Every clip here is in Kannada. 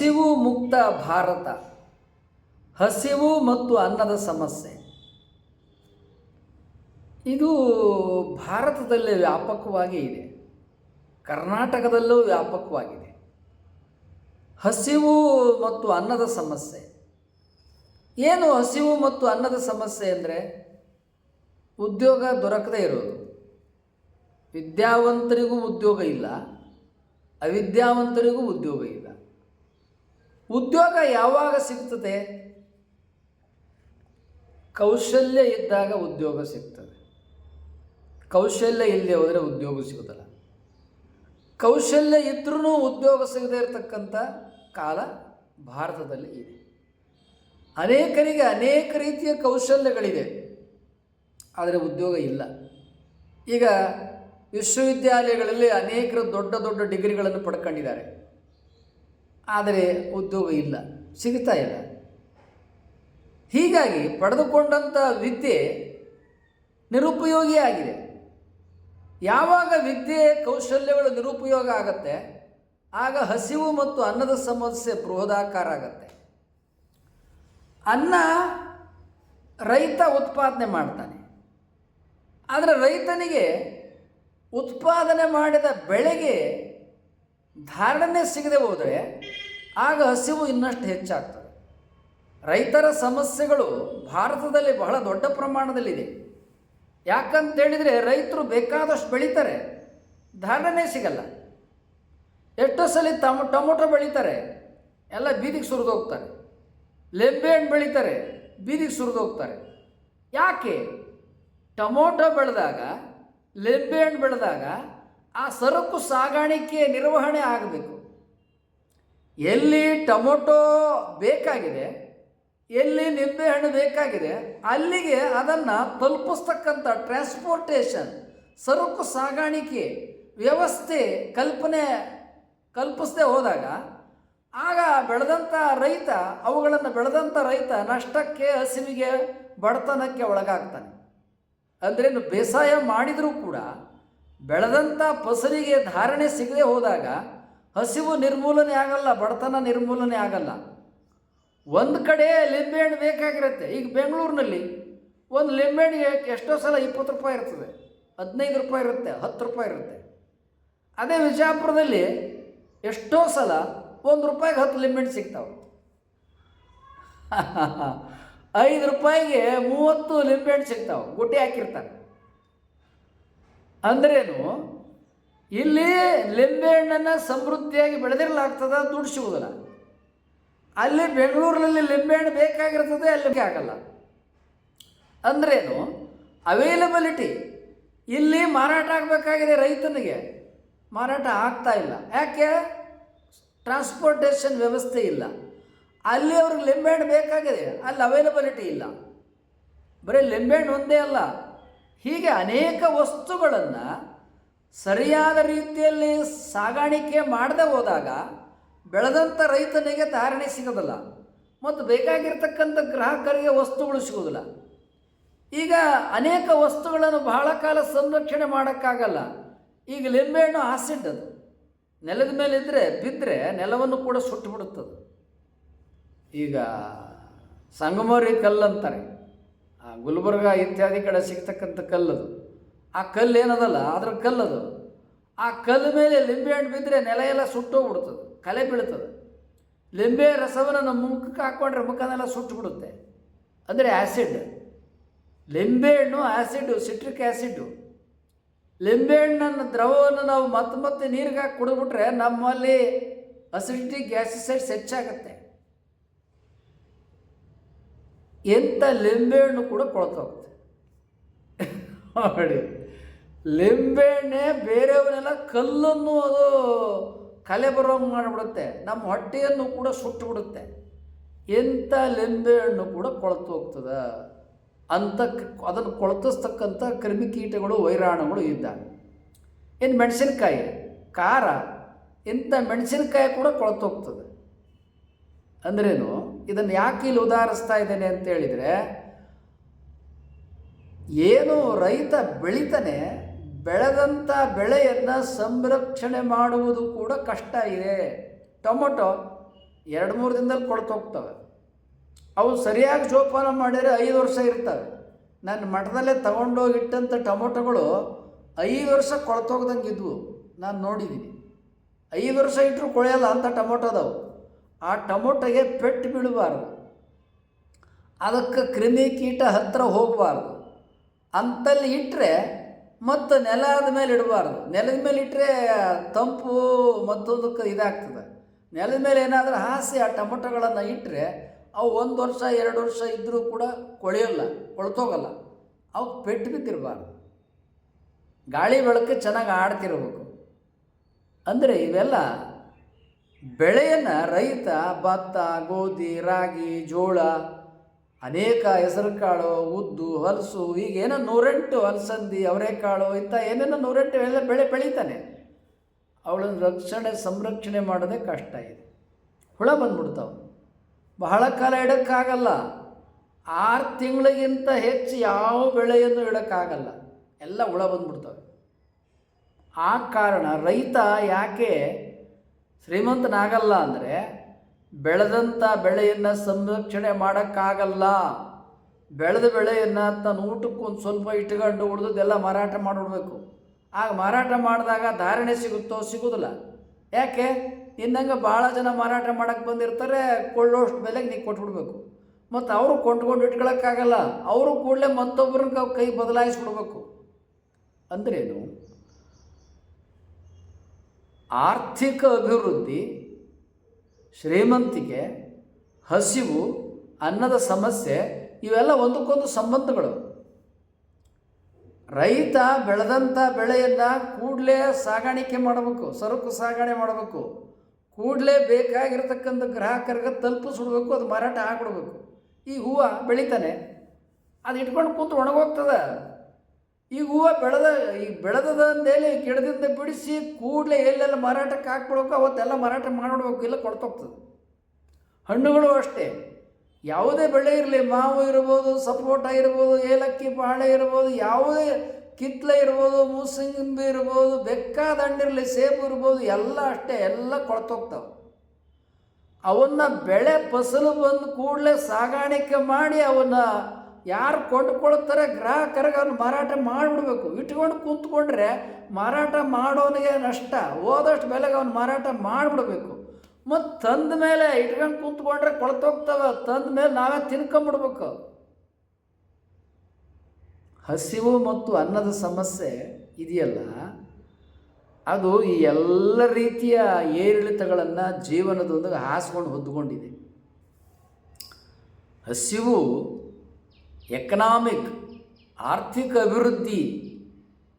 ಹಸಿವು ಮುಕ್ತ ಭಾರತ, ಹಸಿವು ಮತ್ತು ಅನ್ನದ ಸಮಸ್ಯೆ. ಇದು ಭಾರತದಲ್ಲಿ ವ್ಯಾಪಕವಾಗಿ ಇದೆ, ಕರ್ನಾಟಕದಲ್ಲೂ ವ್ಯಾಪಕವಾಗಿದೆ. ಹಸಿವು ಮತ್ತು ಅನ್ನದ ಸಮಸ್ಯೆ. ಏನು ಹಸಿವು ಮತ್ತು ಅನ್ನದ ಸಮಸ್ಯೆ ಅಂದರೆ? ಉದ್ಯೋಗ ದೊರಕದೇ ಇರೋದು. ವಿದ್ಯಾವಂತರಿಗೂ ಉದ್ಯೋಗ ಇಲ್ಲ, ಅವಿದ್ಯಾವಂತರಿಗೂ ಉದ್ಯೋಗ ಇಲ್ಲ. ಉದ್ಯೋಗ ಯಾವಾಗ ಸಿಗ್ತದೆ? ಕೌಶಲ್ಯ ಇದ್ದಾಗ ಉದ್ಯೋಗ ಸಿಗ್ತದೆ. ಕೌಶಲ್ಯ ಇಲ್ಲದೆ ಹೋದರೆ ಉದ್ಯೋಗ ಸಿಗೋದಿಲ್ಲ. ಕೌಶಲ್ಯ ಇದ್ರೂ ಉದ್ಯೋಗ ಸಿಗದೇ ಇರತಕ್ಕಂಥ ಕಾಲ ಭಾರತದಲ್ಲಿ ಇದೆ. ಅನೇಕರಿಗೆ ಅನೇಕ ರೀತಿಯ ಕೌಶಲ್ಯಗಳಿದೆ. ಆದರೆ ಉದ್ಯೋಗ ಇಲ್ಲ. ಈಗ ವಿಶ್ವವಿದ್ಯಾಲಯಗಳಲ್ಲಿ ಅನೇಕರು ದೊಡ್ಡ ದೊಡ್ಡ ಡಿಗ್ರಿಗಳನ್ನು ಪಡ್ಕೊಂಡಿದ್ದಾರೆ. ಆದರೆ ಉದ್ಯೋಗ ಇಲ್ಲ ಸಿಗ್ತಾ ಇಲ್ಲ. ಹೀಗಾಗಿ ಪಡೆದುಕೊಂಡಂಥ ವಿದ್ಯೆ ನಿರುಪಯೋಗಿ ಆಗಿದೆ. ಯಾವಾಗ ವಿದ್ಯೆ ಕೌಶಲ್ಯಗಳು ನಿರುಪಯೋಗ ಆಗತ್ತೆ, ಆಗ ಹಸಿವು ಮತ್ತು ಅನ್ನದ ಸಮಸ್ಯೆ ಬೃಹದಾಕಾರ ಆಗತ್ತೆ. ಅನ್ನ ರೈತ ಉತ್ಪಾದನೆ ಮಾಡ್ತಾನೆ. ಆದರೆ ರೈತನಿಗೆ ಉತ್ಪಾದನೆ ಮಾಡಿದ ಬೆಳೆಗೆ ಧಾರಣೆ ಸಿಗದೆ ಹೋದರೆ ಆಗ ಹಸಿವು ಇನ್ನಷ್ಟು ಹೆಚ್ಚಾಗ್ತದೆ. ರೈತರ ಸಮಸ್ಯೆಗಳು ಭಾರತದಲ್ಲಿ ಬಹಳ ದೊಡ್ಡ ಪ್ರಮಾಣದಲ್ಲಿದೆ. ಯಾಕಂತೇಳಿದರೆ ರೈತರು ಬೇಕಾದಷ್ಟು ಬೆಳೀತಾರೆ. ಧಾರಣೆ ಸಿಗಲ್ಲ. ಎಷ್ಟೋ ಸಲ ಟಮ ಟೊಮೊಟೊ ಬೆಳೀತಾರೆ. ಎಲ್ಲ ಬೀದಿಗೆ ಸುರಿದೋಗ್ತಾರೆ ಲೆಂಬೆ ಹಣ್ಣು ಬೆಳೀತಾರೆ. ಬೀದಿಗೆ ಸುರಿದೋಗ್ತಾರೆ ಯಾಕೆ? ಟೊಮೊಟೊ ಬೆಳೆದಾಗ ಲೆಂಬೆ ಹಣ್ಣು ಬೆಳೆದಾಗ ಆ ಸರಕು ಸಾಗಾಣಿಕೆ ನಿರ್ವಹಣೆ ಆಗಬೇಕು. ಎಲ್ಲಿ ಟೊಮೊಟೊ ಬೇಕಾಗಿದೆ, ಎಲ್ಲಿ ನಿಂಬೆಹಣ್ಣು ಬೇಕಾಗಿದೆ, ಅಲ್ಲಿಗೆ ಅದನ್ನು ತಲುಪಿಸ್ತಕ್ಕಂಥ ಟ್ರಾನ್ಸ್ಪೋರ್ಟೇಷನ್ ಸರಕು ಸಾಗಾಣಿಕೆ ವ್ಯವಸ್ಥೆ ಕಲ್ಪನೆ ಕಲ್ಪಿಸದೆ ಹೋದಾಗ, ಆಗ ಬೆಳೆದಂಥ ರೈತ, ಅವುಗಳನ್ನು ಬೆಳೆದಂಥ ರೈತ ನಷ್ಟಕ್ಕೆ, ಹಸಿವಿಗೆ, ಬಡತನಕ್ಕೆ ಒಳಗಾಗ್ತಾನೆ. ಅಂದ್ರೇನು ಬೇಸಾಯ ಮಾಡಿದರೂ ಕೂಡ ಬೆಳೆದಂಥ ಫಸಲಿಗೆ ಧಾರಣೆ ಸಿಗದೆ ಹೋದಾಗ ಹಸಿವು ನಿರ್ಮೂಲನೆ ಆಗಲ್ಲ, ಬಡತನ ನಿರ್ಮೂಲನೆ ಆಗಲ್ಲ. ಒಂದು ಕಡೆ ಲಿಂಬೆಹಣ್ಣು ಬೇಕಾಗಿರುತ್ತೆ. ಈಗ ಬೆಂಗಳೂರಿನಲ್ಲಿ ಒಂದು ಲಿಂಬೆಹಣ್ಣಿಗೆ ಎಷ್ಟೋ ಸಲ ಇಪ್ಪತ್ತು ರೂಪಾಯಿ ಇರ್ತದೆ, ಹದಿನೈದು ರೂಪಾಯಿ ಇರುತ್ತೆ, ಹತ್ತು ರೂಪಾಯಿ ಇರುತ್ತೆ. ಅದೇ ವಿಜಯಪುರದಲ್ಲಿ ಎಷ್ಟೋ ಸಲ ಒಂದು ರೂಪಾಯಿಗೆ ಹತ್ತು ಲಿಂಬೆಹಣ್ಣು ಸಿಗ್ತಾವೆ. ಐದು ರೂಪಾಯಿಗೆ ಮೂವತ್ತು ಲಿಂಬೆಹಣ್ಣು ಸಿಗ್ತಾವೆ, ಗುಟ್ಟಿ ಹಾಕಿರ್ತಾರೆ. ಅಂದ್ರೇನು? ಇಲ್ಲಿ ಲಿಂಬೆಹಣ್ಣನ್ನು ಸಮೃದ್ಧಿಯಾಗಿ ಬೆಳೆದಿರಲಾಗ್ತದ ದುಡ್ಡು ಸಿಗುವುದಿಲ್ಲ ಅಲ್ಲಿ ಬೆಂಗಳೂರಿನಲ್ಲಿ ಲಿಂಬೆಹಣ್ಣು ಬೇಕಾಗಿರ್ತದೆ, ಅಲ್ಲಿ ಆಗಲ್ಲ ಅಂದ್ರೇನು ಅವೈಲಬಿಲಿಟಿ ಇಲ್ಲಿ ಮಾರಾಟ ಆಗಬೇಕಾಗಿದೆ ರೈತನಿಗೆ. ಮಾರಾಟ ಆಗ್ತಾ ಇಲ್ಲ. ಯಾಕೆ? ಟ್ರಾನ್ಸ್ಪೋರ್ಟೇಷನ್ ವ್ಯವಸ್ಥೆ ಇಲ್ಲ. ಅಲ್ಲಿ ಅವ್ರಿಗೆ ಲಿಂಬೆಹಣ್ಣು ಬೇಕಾಗಿದೆ, ಅಲ್ಲಿ ಅವೈಲಬಿಲಿಟಿ ಇಲ್ಲ. ಬರೀ ಲಿಂಬೆಹಣ್ಣು ಒಂದೇ ಅಲ್ಲ. ಹೀಗೆ ಅನೇಕ ವಸ್ತುಗಳನ್ನು ಸರಿಯಾದ ರೀತಿಯಲ್ಲಿ ಸಾಗಾಣಿಕೆ ಮಾಡದೆ ಹೋದಾಗ ಬೆಳೆದಂಥ ರೈತನಿಗೆ ಧಾರಣೆ ಸಿಗೋದಿಲ್ಲ ಮತ್ತು ಬೇಕಾಗಿರ್ತಕ್ಕಂಥ ಗ್ರಾಹಕರಿಗೆ ವಸ್ತುಗಳು ಸಿಗೋದಿಲ್ಲ. ಈಗ ಅನೇಕ ವಸ್ತುಗಳನ್ನು ಬಹಳ ಕಾಲ ಸಂರಕ್ಷಣೆ ಮಾಡೋಕ್ಕಾಗಲ್ಲ. ಈಗ ಲಿಂಬೆಹಣ್ಣು ಆಸಿಡ್ ಅದು. ನೆಲದ ಮೇಲೆ ಇದ್ದರೆ ಬಿದ್ದರೆ ನೆಲವನ್ನು ಕೂಡ ಸುಟ್ಟು ಬಿಡುತ್ತದೆ ಈಗ ಸಂಗಮೋರಿ ಕಲ್ಲಂತಾರೆ. ಆ ಗುಲ್ಬರ್ಗ ಇತ್ಯಾದಿ ಕಡೆ ಸಿಗ್ತಕ್ಕಂಥ ಕಲ್ಲದು. ಆ ಕಲ್ಲು ಏನದಲ್ಲ? ಅದ್ರ ಕಲ್ಲದು. ಆ ಕಲ್ಲು ಮೇಲೆ ಲಿಂಬೆ ಹಣ್ಣು ಬಿದ್ದರೆ ನೆಲ ಎಲ್ಲ ಸುಟ್ಟೋಗ್ಬಿಡ್ತದೆ, ಕಲೆ ಬೀಳ್ತದೆ. ಲಿಂಬೆ ರಸವನ್ನು ನಮ್ಮ ಮುಖಕ್ಕೆ ಹಾಕ್ಕೊಂಡ್ರೆ ಮುಖನೆಲ್ಲ ಸುಟ್ಟು ಬಿಡುತ್ತೆ ಅಂದರೆ ಆ್ಯಸಿಡ್ ಲಿಂಬೆ ಹಣ್ಣು ಆ್ಯಸಿಡು ಸಿಟ್ರಿಕ್ ಆ್ಯಸಿಡು ಲಿಂಬೆ ಹಣ್ಣನ್ನು ದ್ರವವನ್ನು ನಾವು ಮತ್ತೆ ಮತ್ತೆ ನೀರಿಗೆ ಹಾಕಿ ಕುಡಿದ್ಬಿಟ್ರೆ ನಮ್ಮಲ್ಲಿ ಅಸಿಡಿಟಿ ಗ್ಯಾಸಿಸೈಡ್ಸ್ ಹೆಚ್ಚಾಗುತ್ತೆ. ಎಂಥ ಲಿಂಬೆ ಹಣ್ಣು ಕೂಡ ಕೊಳ್ತೋಗುತ್ತೆ. ನೋಡಿ. ಲಿಂಬೆಣ್ಣೆ ಬೇರೆಯವನ್ನೆಲ್ಲ ಕಲ್ಲನ್ನು ಅದು ಕಲೆ ಬರೋಂಗೆ ಮಾಡಿಬಿಡುತ್ತೆ. ನಮ್ಮ ಹೊಟ್ಟೆಯನ್ನು ಕೂಡ ಸುಟ್ಟು ಬಿಡುತ್ತೆ ಎಂಥ ಲಿಂಬೆಹಣ್ಣು ಕೂಡ ಕೊಳತು ಹೋಗ್ತದೆ? ಅಂತ ಅದನ್ನು ಕೊಳತಿಸ್ತಕ್ಕಂಥ ಕ್ರಿಮಿಕೀಟಗಳು, ವೈರಾಣುಗಳು ಇದ್ದಾವೆ ಇನ್ನು ಮೆಣಸಿನಕಾಯಿ, ಖಾರ ಇಂಥ ಮೆಣಸಿನ್ಕಾಯಿ ಕೂಡ ಕೊಳತು ಹೋಗ್ತದೆ. ಅಂದ್ರೇನು? ಇದನ್ನು ಯಾಕೆ ಇಲ್ಲಿ ಉದಾಹರಿಸ್ತಾ ಇದ್ದೇನೆ ಅಂತ ಹೇಳಿದರೆ ಏನು ರೈತ ಬೆಳಿತಾನೆ ಬೆಳೆದಂಥ ಬೆಳೆಯನ್ನು ಸಂರಕ್ಷಣೆ ಮಾಡುವುದು ಕೂಡ ಕಷ್ಟ ಇದೆ. ಟೊಮೊಟೊ ಎರಡು ಮೂರು ದಿನದಲ್ಲಿ ಕೊಳ್ತೋಗ್ತವೆ ಅವು ಸರಿಯಾಗಿ ಜೋಪಾನ ಮಾಡಿದರೆ ಐದು ವರ್ಷ ಇರ್ತವೆ. ನನ್ನ ಮಠದಲ್ಲೇ ತಗೊಂಡೋಗಿಟ್ಟಂಥ ಟೊಮೊಟೊಗಳು ಐದು ವರ್ಷ ಕೊಳ್ತೋಗ್ದಂಗೆ ಇದ್ವು. ನಾನು ನೋಡಿದ್ದೀನಿ. ಐದು ವರ್ಷ ಇಟ್ಟರು ಕೊಳೆಯಲ್ಲ ಅಂಥ ಟೊಮೊಟೊ ಅದಾವು. ಆ ಟೊಮೊಟೊಗೆ ಪೆಟ್ಟು ಬೀಳಬಾರ್ದು. ಅದಕ್ಕೆ ಕ್ರಿಮಿ ಕೀಟ ಹತ್ತಿರ ಹೋಗಬಾರ್ದು. ಅಂತಲ್ಲಿ ಇಟ್ಟರೆ ಮತ್ತು ನೆಲದ ಮೇಲೆ ಇಡಬಾರ್ದು. ನೆಲದ ಮೇಲೆ ಇಟ್ಟರೆ ತಂಪು ಮತ್ತೊಂದಕ್ಕೆ ಇದಾಗ್ತದೆ. ನೆಲದ ಮೇಲೆ ಏನಾದರೂ ಹಾಸಿ ಆ ಟೊಮೊಟೊಗಳನ್ನು ಇಟ್ಟರೆ ಅವು ಒಂದು ವರ್ಷ, ಎರಡು ವರ್ಷ ಇದ್ದರೂ ಕೂಡ ಕೊಳೆಯಲ್ಲ, ಕೊಳ್ತೋಗಲ್ಲ. ಅವು ಪೆಟ್ಟು ಬಿದ್ದಿರಬಾರ್ದು. ಗಾಳಿ ಬೆಳಕು ಚೆನ್ನಾಗಿ ಆಡ್ತಿರ್ಬೇಕು. ಅಂದರೆ ಇವೆಲ್ಲ ಬೆಳೆಯನ್ನು ರೈತ ಭತ್ತ, ಗೋಧಿ, ರಾಗಿ, ಜೋಳ ಅನೇಕ ಹೆಸರುಕಾಳು ಉದ್ದು, ಹಲಸು ಈಗೇನೋ ನೂರೆಂಟು ಹಲಸಂದಿ ಅವರೆಕಾಳು, ಇಂಥ ಏನೇನೋ ನೂರೆಂಟು ಎಲ್ಲ ಬೆಳೆ ಬೆಳೀತಾನೆ. ಅವಳನ್ನು ರಕ್ಷಣೆ, ಸಂರಕ್ಷಣೆ ಮಾಡೋದೇ ಕಷ್ಟ ಇದೆ. ಹುಳ ಬಂದ್ಬಿಡ್ತಾವೆ. ಬಹಳ ಕಾಲ ಇಡೋಕ್ಕಾಗಲ್ಲ. ಆರು ತಿಂಗಳಿಗಿಂತ ಹೆಚ್ಚು ಯಾವ ಬೆಳೆಯನ್ನು ಇಡೋಕ್ಕಾಗಲ್ಲ. ಎಲ್ಲ ಹುಳ ಬಂದ್ಬಿಡ್ತವೆ. ಆ ಕಾರಣ ರೈತ ಯಾಕೆ ಶ್ರೀಮಂತನಾಗಲ್ಲ ಅಂದರೆ ಬೆಳೆದಂಥ ಬೆಳೆಯನ್ನು ಸಂರಕ್ಷಣೆ ಮಾಡೋಕ್ಕಾಗಲ್ಲ. ಬೆಳೆದ ಬೆಳೆಯನ್ನು ತನ್ನ ಊಟಕ್ಕೆ ಒಂದು ಸ್ವಲ್ಪ ಇಟ್ಕೊಂಡು ಉಳಿದದ್ದೆಲ್ಲ ಮಾರಾಟ ಮಾಡಿಬಿಡ್ಬೇಕು. ಆಗ ಮಾರಾಟ ಮಾಡಿದಾಗ ಧಾರಣೆ ಸಿಗುತ್ತೋ ಸಿಗೋದಿಲ್ಲ. ಯಾಕೆ? ಇನ್ನಂಗೆ ಭಾಳ ಜನ ಮಾರಾಟ ಮಾಡೋಕ್ಕೆ ಬಂದಿರ್ತಾರೆ, ಕೊಳ್ಳೋಷ್ಟು ಬೆಲೆಗೆ ನೀವು ಕೊಟ್ಬಿಡ್ಬೇಕು. ಮತ್ತು ಅವರು ಕೊಂಡ್ಕೊಂಡು ಇಟ್ಕೊಳಕ್ಕಾಗಲ್ಲ. ಅವರು ಕೂಡಲೇ ಮತ್ತೊಬ್ಬರನ್ನ ಕೈ ಬದಲಾಯಿಸ್ಕೊಡ್ಬೇಕು ಅಂದ್ರೇನು? ಆರ್ಥಿಕ ಅಭಿವೃದ್ಧಿ ಶ್ರೀಮಂತಿಕೆ, ಹಸಿವು, ಅನ್ನದ ಸಮಸ್ಯೆ ಇವೆಲ್ಲ ಒಂದಕ್ಕೊಂದು ಸಂಬಂಧಗಳು. ರೈತ ಬೆಳೆದಂಥ ಬೆಳೆಯನ್ನು ಕೂಡಲೇ ಸಾಗಾಣಿಕೆ ಮಾಡಬೇಕು, ಸರಕು ಸಾಗಣೆ ಮಾಡಬೇಕು. ಕೂಡಲೇ ಬೇಕಾಗಿರ್ತಕ್ಕಂಥ ಗ್ರಾಹಕರಿಗೆ ತಲುಪಿಸ್ಬಿಡ್ಬೇಕು ಅದು ಮಾರಾಟ ಹಾಕ್ಬಿಡ್ಬೇಕು ಈ ಹೂವು ಬೆಳಿತಾನೆ, ಅದು ಇಟ್ಕೊಂಡು ಕೂತು ಒಣಗೋಗ್ತದೆ. ಈ ಹೂವು ಬೆಳೆದ, ಈಗ ಬೆಳೆದದ ಅಂದೇಳಿ ಗಿಡದಿಂದ ಬಿಡಿಸಿ ಕೂಡಲೇ ಎಲ್ಲೆಲ್ಲ ಮಾರಾಟಕ್ಕೆ ಹಾಕ್ಬಿಡ್ಬೇಕು, ಅವತ್ತೆಲ್ಲ ಮಾರಾಟ ಮಾಡಿಬಿಡ್ಬೇಕು ಇಲ್ಲ ಕೊಡ್ತೋಗ್ತದೆ. ಹಣ್ಣುಗಳು ಅಷ್ಟೇ. ಯಾವುದೇ ಬೆಳೆ ಇರಲಿ, ಮಾವು ಇರ್ಬೋದು, ಸಪೋಟ ಇರ್ಬೋದು, ಏಲಕ್ಕಿ, ಬಾಳೆ ಇರ್ಬೋದು, ಯಾವುದೇ ಕಿತ್ಲೆ ಇರ್ಬೋದು, ಮೂಸಂಬಿ ಇರ್ಬೋದು ಬೇಕಾದ ಹಣ್ಣಿರಲಿ ಸೇಬು ಇರ್ಬೋದು, ಎಲ್ಲ ಅಷ್ಟೇ, ಎಲ್ಲ ಕೊಳ್ತೋಗ್ತಾವೆ ಅವನ್ನ ಬೆಳೆ ಫಸಲು ಬಂದು ಕೂಡಲೇ ಸಾಗಾಣಿಕೆ ಮಾಡಿ ಅವನ್ನ ಯಾರು ಕೊಟ್ಕೊಳ್ತಾರೆ ಗ್ರಾಹಕರಿಗೆ ಅವ್ನು ಮಾರಾಟ ಮಾಡಿಬಿಡ್ಬೇಕು. ಇಟ್ಕೊಂಡು ಕೂತ್ಕೊಂಡ್ರೆ ಮಾರಾಟ ಮಾಡೋನಿಗೆ ನಷ್ಟ. ಹೋದಷ್ಟು ಬೆಲೆಗೆ ಅವ್ನು ಮಾರಾಟ ಮಾಡಿಬಿಡ್ಬೇಕು. ಮತ್ತು ತಂದ ಮೇಲೆ ಇಟ್ಕೊಂಡು ಕೂತ್ಕೊಂಡ್ರೆ ಕೊಳ್ತೋಗ್ತವೆ ತಂದ ಮೇಲೆ ನಾವೇ ತಿನ್ಕೊಂಬಿಡ್ಬೇಕು. ಹಸಿವು ಮತ್ತು ಅನ್ನದ ಸಮಸ್ಯೆ ಇದೆಯಲ್ಲ? ಅದು ಈ ಎಲ್ಲ ರೀತಿಯ ಏರಿಳಿತಗಳನ್ನು ಜೀವನದೊಂದಿಗೆ ಹಾಸ್ಕೊಂಡು ಹೊದ್ದುಕೊಂಡಿದೆ. ಹಸಿವು ಎಕನಾಮಿಕ್, ಆರ್ಥಿಕ ಅಭಿವೃದ್ಧಿ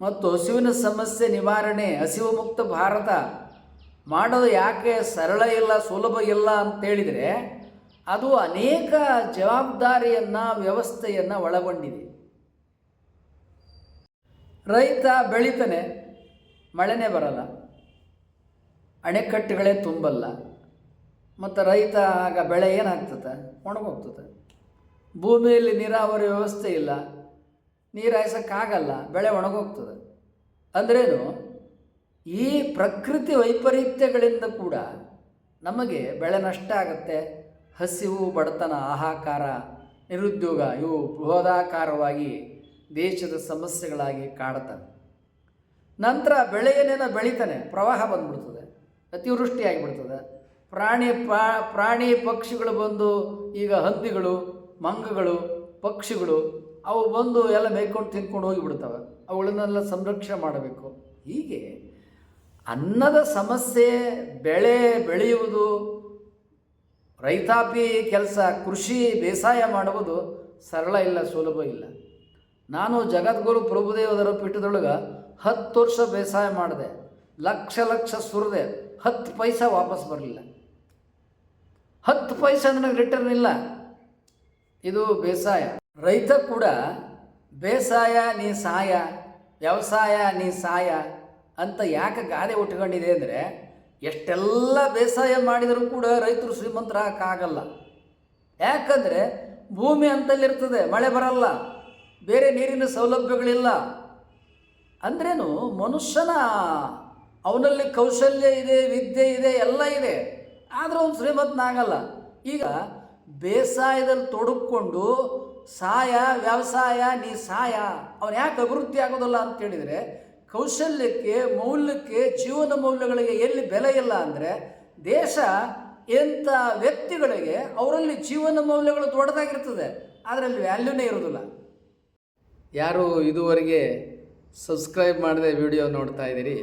ಮತ್ತು ಹಸಿವಿನ ಸಮಸ್ಯೆ ನಿವಾರಣೆ, ಹಸಿವು ಮುಕ್ತ ಭಾರತ ಮಾಡೋದು ಯಾಕೆ ಸರಳ ಇಲ್ಲ, ಸುಲಭ ಇಲ್ಲ ಅಂತೇಳಿದರೆ ಅದು ಅನೇಕ ಜವಾಬ್ದಾರಿಯನ್ನು, ವ್ಯವಸ್ಥೆಯನ್ನು ಒಳಗೊಂಡಿದೆ. ರೈತ ಬೆಳಿತಾನೆ ಮಳೆನೇ ಬರಲ್ಲ, ಅಣೆಕಟ್ಟುಗಳೇ ತುಂಬಲ್ಲ, ಮತ್ತು ರೈತ ಆಗ ಬೆಳೆ ಏನಾಗ್ತದೆ? ಒಣಗೋಗ್ತದೆ. ಭೂಮಿಯಲ್ಲಿ ನೀರಾವರಿ ವ್ಯವಸ್ಥೆ ಇಲ್ಲ. ನೀರು ಹಾಯ್ಸೋಕ್ಕಾಗಲ್ಲ ಬೆಳೆ ಒಣಗೋಗ್ತದೆ. ಅಂದ್ರೇನು? ಈ ಪ್ರಕೃತಿ ವೈಪರೀತ್ಯಗಳಿಂದ ಕೂಡ ನಮಗೆ ಬೆಳೆ ನಷ್ಟ ಆಗುತ್ತೆ. ಹಸಿವು, ಬಡತನ ಆಹಾಕಾರ ನಿರುದ್ಯೋಗ ಇವು ಬೃಹದಾಕಾರವಾಗಿ ದೇಶದ ಸಮಸ್ಯೆಗಳಾಗಿ ಕಾಡ್ತವೆ. ನಂತರ ಬೆಳೆ ಏನೇನೋ ಬೆಳಿತಾನೆ, ಪ್ರವಾಹ ಬಂದ್ಬಿಡ್ತದೆ ಅತಿವೃಷ್ಟಿ ಆಗಿಬಿಡ್ತದೆ ಪ್ರಾಣಿ ಪ್ರಾಣಿ ಪಕ್ಷಿಗಳು ಬಂದು ಈಗ ಹಂದಿಗಳು ಮಂಗಗಳು, ಪಕ್ಷಿಗಳು, ಅವು ಬಂದು ಎಲ್ಲ ಮೇಯ್ಕೊಂಡು ತಿನ್ಕೊಂಡು ಹೋಗಿಬಿಡ್ತವೆ. ಅವುಗಳನ್ನೆಲ್ಲ ಸಂರಕ್ಷಣೆ ಮಾಡಬೇಕು. ಹೀಗೆ ಅನ್ನದ ಸಮಸ್ಯೆ ಬೆಳೆ ಬೆಳೆಯುವುದು, ರೈತಾಪಿ ಕೆಲಸ, ಕೃಷಿ ಬೇಸಾಯ ಮಾಡುವುದು ಸರಳ ಇಲ್ಲ, ಸುಲಭ ಇಲ್ಲ. ನಾನು ಜಗದ್ಗುರು ಪ್ರಭುದೇವದರ ಪೀಠದೊಳಗೆ ಹತ್ತು ವರ್ಷ ಬೇಸಾಯ ಮಾಡಿದೆ. ಲಕ್ಷ ಲಕ್ಷ ಸುರಿದೆ. ಹತ್ತು ಪೈಸೆ ವಾಪಸ್ ಬರಲಿಲ್ಲ. ಹತ್ತು ಪೈಸೆ ನನಗೆ ರಿಟರ್ನ್ ಇಲ್ಲ. ಇದು ಬೇಸಾಯ. ರೈತ ಕೂಡ, ಬೇಸಾಯ ನೀ ಸಾಯ, ವ್ಯವಸಾಯ ನೀ ಸಾಯ ಅಂತ ಯಾಕೆ ಗಾದೆ ಉಟ್ಕೊಂಡಿದೆ ಅಂದರೆ, ಎಷ್ಟೆಲ್ಲ ಬೇಸಾಯ ಮಾಡಿದರೂ ಕೂಡ ರೈತರು ಶ್ರೀಮಂತರಾಗಕ್ಕಾಗಲ್ಲ. ಯಾಕಂದರೆ, ಭೂಮಿ ಅಂತಲ್ಲಿರ್ತದೆ, ಮಳೆ ಬರಲ್ಲ, ಬೇರೆ ನೀರಿನ ಸೌಲಭ್ಯಗಳಿಲ್ಲ. ಅಂದ್ರೇನು, ಮನುಷ್ಯನ ಅವನಲ್ಲಿ ಕೌಶಲ್ಯ ಇದೆ, ವಿದ್ಯೆ ಇದೆ, ಎಲ್ಲ ಇದೆ. ಆದರೂ ಅವನು ಶ್ರೀಮಂತನಾಗಲ್ಲ. ಈಗ ಬೇಸಾಯದಲ್ಲಿ ತೊಡಗಿಕೊಂಡು ಸಾಯ, ವ್ಯವಸಾಯ, ನೀ ಸಾಯ. ಅವನು ಯಾಕೆ ಅಭಿವೃದ್ಧಿ ಆಗೋದಲ್ಲ ಅಂತ ಹೇಳಿದರೆ ಕೌಶಲ್ಯಕ್ಕೆ, ಮೌಲ್ಯಕ್ಕೆ, ಜೀವನ ಮೌಲ್ಯಗಳಿಗೆ ಎಲ್ಲಿ ಬೆಲೆ ಇಲ್ಲ ಅಂದರೆ ದೇಶ ಎಂಥ ವ್ಯಕ್ತಿಗಳಿಗೆ ಅವರಲ್ಲಿ ಜೀವನ ಮೌಲ್ಯಗಳು ದೊಡ್ಡದಾಗಿರ್ತದೆ. ಅದರಲ್ಲಿ ವ್ಯಾಲ್ಯೂನೇ ಇರೋದಿಲ್ಲ ಯಾರು ಇದುವರೆಗೆ ಸಬ್ಸ್ಕ್ರೈಬ್ ಮಾಡದೆ ವಿಡಿಯೋ ನೋಡ್ತಾ ಇದ್ದೀರಿ,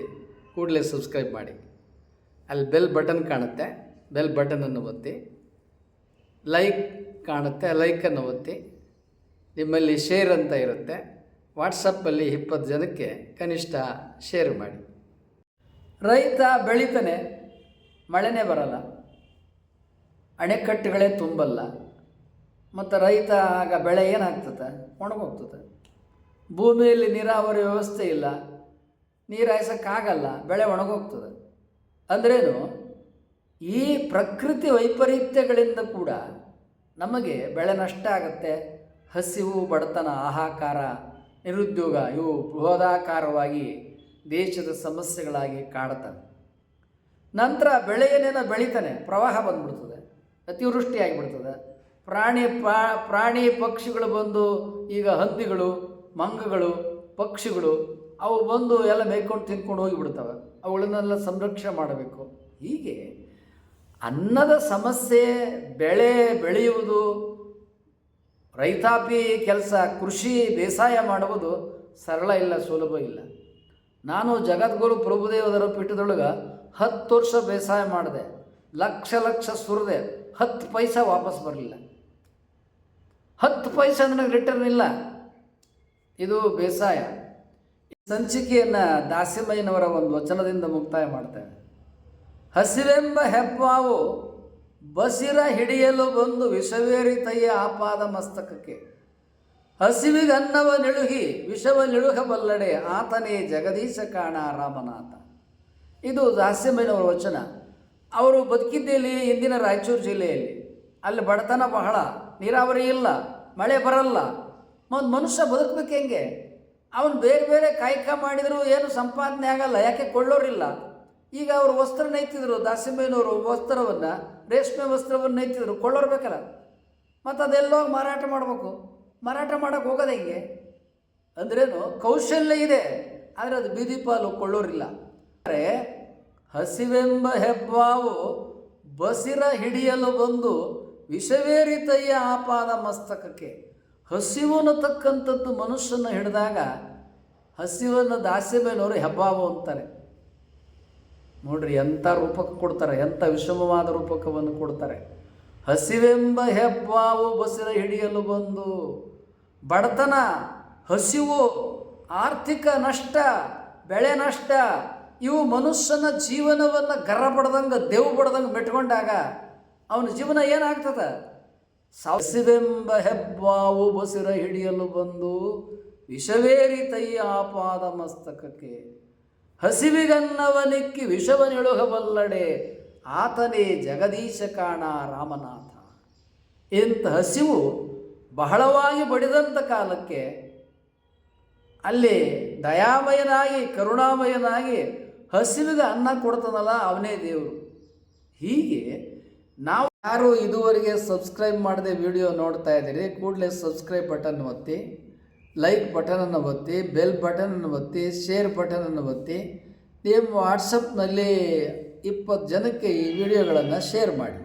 ಕೂಡಲೇ ಸಬ್ಸ್ಕ್ರೈಬ್ ಮಾಡಿ. ಅಲ್ಲಿ ಬೆಲ್ ಬಟನ್ ಕಾಣುತ್ತೆ. ಬೆಲ್ ಬಟನನ್ನು ಒತ್ತಿ. ಲೈಕ್ ಕಾಣುತ್ತೆ ಲೈಕನ್ನು ಒತ್ತಿ. ನಿಮ್ಮಲ್ಲಿ ಶೇರ್ ಅಂತ ಇರುತ್ತೆ. ವಾಟ್ಸಪ್ಪಲ್ಲಿ ಇಪ್ಪತ್ತು ಜನಕ್ಕೆ ಕನಿಷ್ಠ ಶೇರ್ ಮಾಡಿ. ರೈತ ಬೆಳಿತಾನೆ, ಮಳೆನೇ ಬರಲ್ಲ. ಅಣೆಕಟ್ಟುಗಳೇ ತುಂಬಲ್ಲ. ಮತ್ತು ರೈತ ಆಗ ಬೆಳೆ ಏನಾಗ್ತದೆ? ಒಣಗೋಗ್ತದೆ. ಭೂಮಿಯಲ್ಲಿ ನೀರಾವರಿ ವ್ಯವಸ್ಥೆ ಇಲ್ಲ. ನೀರು ಹಾಯ್ಸೋಕ್ಕಾಗಲ್ಲ, ಬೆಳೆ ಒಣಗೋಗ್ತದೆ. ಅಂದ್ರೇನು? ಈ ಪ್ರಕೃತಿ ವೈಪರೀತ್ಯಗಳಿಂದ ಕೂಡ ನಮಗೆ ಬೆಳೆ ನಷ್ಟ ಆಗುತ್ತೆ. ಹಸಿವು ಬಡತನ ಆಹಾಕಾರ ನಿರುದ್ಯೋಗ ಇವು ಬೃಹದಾಕಾರವಾಗಿ ದೇಶದ ಸಮಸ್ಯೆಗಳಾಗಿ ಕಾಡ್ತವೆ. ನಂತರ ಬೆಳೆ ಏನೇನೋ ಬೆಳಿತಾನೆ, ಪ್ರವಾಹ ಬಂದ್ಬಿಡ್ತದೆ ಅತಿವೃಷ್ಟಿ ಆಗಿಬಿಡ್ತದೆ ಪ್ರಾಣಿ ಪ್ರಾಣಿ ಪಕ್ಷಿಗಳು ಬಂದು ಈಗ ಹಂದಿಗಳು, ಮಂಗಗಳು, ಪಕ್ಷಿಗಳು ಅವು ಬಂದು ಎಲ್ಲ ಮೇಯ್ಕೊಂಡು ತಿನ್ಕೊಂಡು ಹೋಗಿಬಿಡ್ತವೆ. ಅವುಗಳನ್ನೆಲ್ಲ ಸಂರಕ್ಷಣೆ ಮಾಡಬೇಕು. ಹೀಗೆ ಅನ್ನದ ಸಮಸ್ಯೆ ಬೆಳೆ ಬೆಳೆಯುವುದು, ರೈತಾಪಿ ಕೆಲಸ, ಕೃಷಿ ಬೇಸಾಯ ಮಾಡುವುದು ಸರಳ ಇಲ್ಲ, ಸುಲಭ ಇಲ್ಲ. ನಾನು ಜಗದ್ಗುರು ಪ್ರಭುದೇವದರ ಪೀಠದೊಳಗೆ ಹತ್ತು ವರ್ಷ ಬೇಸಾಯ ಮಾಡಿದೆ, ಲಕ್ಷ ಲಕ್ಷ ಸುರಿದೆ, ಹತ್ತು ಪೈಸ ವಾಪಸ್ ಬರಲಿಲ್ಲ. ಹತ್ತು ಪೈಸ ನನಗೆ ರಿಟರ್ನ್ ಇಲ್ಲ. ಇದು ಬೇಸಾಯ. ಸಂಚಿಕೆಯನ್ನು ದಾಸಿಮಯ್ಯನವರ ಒಂದು ವಚನದಿಂದ ಮುಕ್ತಾಯ ಮಾಡ್ತೇವೆ ಹಸಿವೆಂಬ ಹೆಬ್ಬಾವು ಬಸಿರ ಹಿಡಿಯಲು ಬಂದು ವಿಷವೇರಿತಯ್ಯ ಆಪಾದ ಮಸ್ತಕಕ್ಕೆ. ಹಸಿವಿಗೆ ಅನ್ನವ ನಿಳುಹಿ ವಿಷವ ನಿಳುಹಬಲ್ಲಡೆ ಆತನೇ ಜಗದೀಶ ಕಾಣ ರಾಮನಾಥ. ಇದು ದಾಸ್ಯಮಯ್ಯನವರ ವಚನ. ಅವರು ಬದುಕಿದ್ದೇಲಿ ಇಂದಿನ ರಾಯಚೂರು ಜಿಲ್ಲೆಯಲ್ಲಿ. ಅಲ್ಲಿ ಬಡತನ ಬಹಳ, ನೀರಾವರಿ ಇಲ್ಲ, ಮಳೆ ಬರಲ್ಲ. ಒಂದು ಮನುಷ್ಯ ಬದುಕಬೇಕು ಹೆಂಗೆ? ಅವನು ಬೇರೆ ಬೇರೆ ಕಾಯಕ ಮಾಡಿದರೂ ಏನು ಸಂಪಾದನೆ ಆಗಲ್ಲ, ಯಾಕೆ ಕೊಳ್ಳೋರಿಲ್ಲ? ಈಗ ಅವರು ವಸ್ತ್ರ ನೈತಿದ್ರು ದಾಸಿಂಬೈನವರು ವಸ್ತ್ರವನ್ನು, ರೇಷ್ಮೆ ವಸ್ತ್ರವನ್ನು ನೈತಿದ್ರು ಕೊಳ್ಳೋರು ಬೇಕಲ್ಲ? ಮತ್ತು ಅದೆಲ್ಲೋ ಮಾರಾಟ ಮಾಡಬೇಕು. ಮಾರಾಟ ಮಾಡೋಕೆ ಹೋಗೋದು ಹೆಂಗೆ? ಅಂದ್ರೇನು, ಕೌಶಲ್ಯ ಇದೆ, ಆದರೆ ಅದು ಬೀದಿ ಪಾಲು ಕೊಳ್ಳೋರಿಲ್ಲ. ಆದರೆ ಹಸಿವೆಂಬ ಹೆಬ್ಬಾವು ಬಸಿರ ಹಿಡಿಯಲು ಬಂದು ವಿಷವೇರಿತಯ್ಯ ಆಪಾದ ಮಸ್ತಕಕ್ಕೆ. ಹಸಿವನ್ನು ತಕ್ಕಂಥದ್ದು ಮನುಷ್ಯನ ಹಿಡಿದಾಗ ಹಸಿವನ್ನು ದಾಸ್ಯಮೇನವರು ಹೆಬ್ಬಾವು ಅಂತಾರೆ. ನೋಡ್ರಿ ಎಂಥ ರೂಪಕ್ಕೆ ಕೊಡ್ತಾರೆ ಎಂಥ ವಿಷಮವಾದ ರೂಪಕವನ್ನು ಕೊಡ್ತಾರೆ. ಹಸಿವೆಂಬ ಹೆಬ್ಬಾವು ಬಸಿರ ಹಿಡಿಯಲು ಬಂದು, ಬಡತನ, ಹಸಿವು, ಆರ್ಥಿಕ ನಷ್ಟ, ಬೆಳೆ ನಷ್ಟ, ಇವು ಮನುಷ್ಯನ ಜೀವನವನ್ನು ಗರ್ರ ಬಡ್ದಂಗೆ ದೇವು ಬಡ್ದಂಗೆ ಮೆಟ್ಕೊಂಡಾಗ ಅವನ ಜೀವನ ಏನಾಗ್ತದೆ? ಹಸಿವೆಂಬ ಹೆಬ್ಬಾವು ಬಸಿರ ಹಿಡಿಯಲು ಬಂದು ವಿಷವೇರಿತಯ್ಯ ಆಪಾದ ಮಸ್ತಕಕ್ಕೆ ಹಸಿವಿಗನ್ನವನಿಕ್ಕಿ ವಿಷವನಿಳುಹಬಲ್ಲಡೆ ಆತನೇ ಜಗದೀಶ ಕಾಣ ರಾಮನಾಥ. ಇಂಥ ಹಸಿವು ಬಹಳವಾಗಿ ಬಡಿದಂಥ ಕಾಲಕ್ಕೆ ಅಲ್ಲಿ ದಯಾಮಯನಾಗಿ, ಕರುಣಾಮಯನಾಗಿ ಹಸಿವಿಗೆ ಅನ್ನ ಕೊಡ್ತಾನಲ್ಲ ಅವನೇ ದೇವರು. ಹೀಗೆ ನಾವು ಯಾರು ಇದುವರೆಗೆ ಸಬ್ಸ್ಕ್ರೈಬ್ ಮಾಡದೆ ವಿಡಿಯೋ ನೋಡ್ತಾ ಇದ್ದೀರಿ, ಕೂಡಲೇ ಸಬ್ಸ್ಕ್ರೈಬ್ ಬಟನ್ ಒತ್ತಿ. ಲೈಕ್ ಬಟನನ್ನು ಒತ್ತಿ ಬೆಲ್ ಬಟನನ್ನು ಒತ್ತಿ ಶೇರ್ ಬಟನನ್ನು ಒತ್ತಿ ನಿಮ್ಮ ವಾಟ್ಸಪ್ನಲ್ಲಿ ಇಪ್ಪತ್ತು ಜನಕ್ಕೆ ಈ ವಿಡಿಯೋಗಳನ್ನು ಶೇರ್ ಮಾಡಿ.